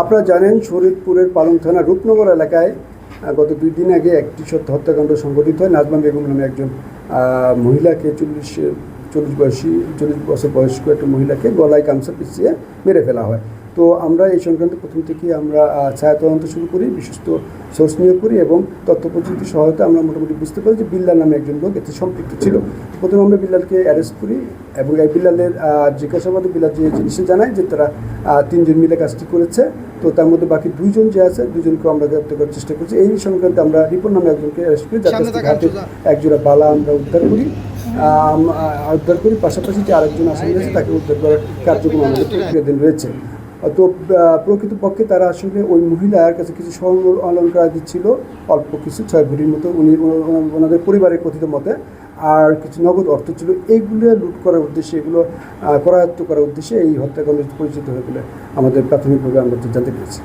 আপনারা জানেন শরীরপুরের পালং থানা রূপনগর এলাকায় গত দুই দিন আগে একটি সত্য হত্যাকাণ্ড সংঘটিত হয়। নাজমা বেগম নামে একজন মহিলাকে চল্লিশ চল্লিশ বয়সী, চল্লিশ বছর বয়স্ক একটা মহিলাকে গলায় কামসা পিছিয়ে মেরে ফেলা হয়। তো আমরা এই সংক্রান্ত প্রথম থেকেই আমরা ছায়া তদন্ত শুরু করি, বিশ্বস্ত সোর্স নিয়োগ করি এবং তথ্য প্রযুক্তি সহায়তা আমরা মোটামুটি বুঝতে পারি যে বিল্লাল নামে একজন লোক এতে সম্পৃক্ত ছিল। প্রথমে আমরা বিল্লালকে অ্যারেস্ট করি এবং এই বিল্লালের জিজ্ঞাসাবাদে বিল্লাল যে জিনিসটা জানায় যে তারা তিনজন মিলে কাজটি করেছে। তো তার মধ্যে বাকি দুইজন যে আছে দুজনকে আমরা গ্রেপ্তার করার চেষ্টা করছি। এই সংক্রান্তে আমরা রিপন নামে একজনকে অ্যারেস্ট করি যার কাছ থেকে হাতে একজোড়া বালা আমরা উদ্ধার করি। উদ্ধার করি। পাশাপাশি যে আরেকজন আসামি আছে তাকে উদ্ধার করার কার্যক্রম আমাদের প্রক্রিয়াধীন রয়েছে। তো প্রকৃতপক্ষে তারা আসলে ওই মহিলার কাছে কিছু স্বর্ণ অলঙ্কার দিচ্ছিল অল্প কিছু ছয় ভরির মতো। উনি ওনাদের পরিবারের কথিত মতে আর কিছু নগদ অর্থ ছিল এইগুলো লুট করার উদ্দেশ্যে, এগুলো করায়ত্ত করার উদ্দেশ্যে এই হত্যাকাণ্ড পরিচিত হয়ে গেলে আমাদের প্রাথমিকভাবে আমরা জানতে পেরেছি।